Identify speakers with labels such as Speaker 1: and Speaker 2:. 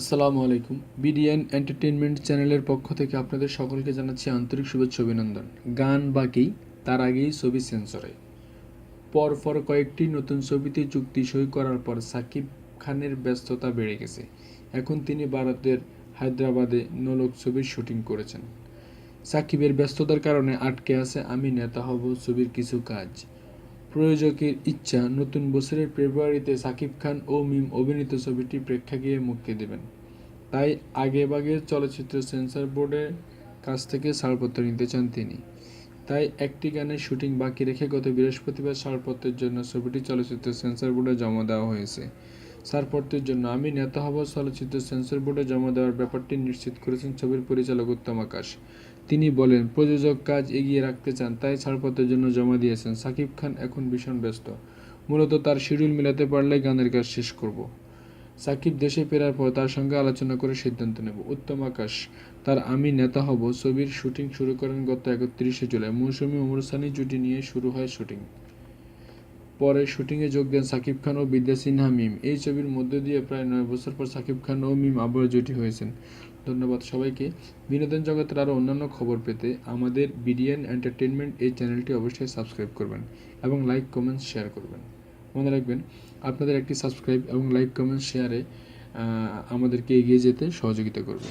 Speaker 1: আসসালামু আলাইকুম। BDN entertainment চ্যানেলের পক্ষ থেকে আপনাদের সকলকে জানাচ্ছি আন্তরিক শুভেচ্ছা অভিনন্দন। গান বাকি, তার আগেই ছবি সেন্সরে। পরপর কয়েকটি নতুন ছবিতে চুক্তি সই করার পর সাকিব খানের ব্যস্ততা বেড়ে গেছে। এখন তিনি ভারতের হায়দ্রাবাদে নোলক ছবির শুটিং করেছেন। সাকিবের ব্যস্ততার কারণে আটকে আছে আমি, নেতা হব ছবির কিছু কাজ। প্রযোজকের ইচ্ছা নতুন বছরের ফেব্রুয়ারিতে শাকিব খান ও মিম অভিনীত ছবিটি প্রেক্ষাগৃহে মুক্তি দেবেন। তাই আগেভাগে চলচ্চিত্র সেন্সর বোর্ডের কাছ থেকে ছাড়পত্র নিতে চান তিনি। তাই একটি গানের শুটিং বাকি রেখে গত বৃহস্পতিবার ছাড়পত্রের জন্য ছবিটি চলচ্চিত্র সেন্সর বোর্ডে জমা দেওয়া হয়েছে। ছাড়পত্রের জন্য আমি নেতা হব চলচ্চিত্র সেন্সর বোর্ডে জমা দেওয়ার ব্যাপারটি নিশ্চিত করেছেন ছবির পরিচালক উত্তম আকাশ। তিনি বলেন, প্রযোজক কাজ এগিয়ে রাখতে চান, তাই ছাড়পত্রের জন্য জমা দিয়েছেন। সাকিব খান এখন ভীষণ ব্যস্ত। মূলত তার শিডিউল মেলাতে পারলে গানের কাজ শেষ করব। সাকিব দেশে ফেরার পর তার সঙ্গে আলোচনা করে সিদ্ধান্ত নেব। উত্তম আকাশ, তার আমি নেতা হব, ছবির শুটিং শুরু করেন গত একত্রিশে জুলাই। মৌসুমী ওমর সানি জুটি নিয়ে শুরু হয় শুটিং। পরে শুটিংয়ে যোগ দেন সাকিব খান ও বিদ্যা সিনহা মিম। এই ছবির মধ্য দিয়ে প্রায় নয় বছর পর সাকিব খান ও মিম আবার জুটি হয়েছেন। ধন্যবাদ সবাইকে। বিনোদন জগতের আরও অন্যান্য খবর পেতে আমাদের বিডিএন এন্টারটেনমেন্ট এই চ্যানেলটি অবশ্যই সাবস্ক্রাইব করবেন এবং লাইক, কমেন্ট, শেয়ার করবেন। মনে রাখবেন, আপনাদের একটি সাবস্ক্রাইব এবং লাইক, কমেন্ট, শেয়ারে আমাদেরকে এগিয়ে যেতে সহযোগিতা করবে।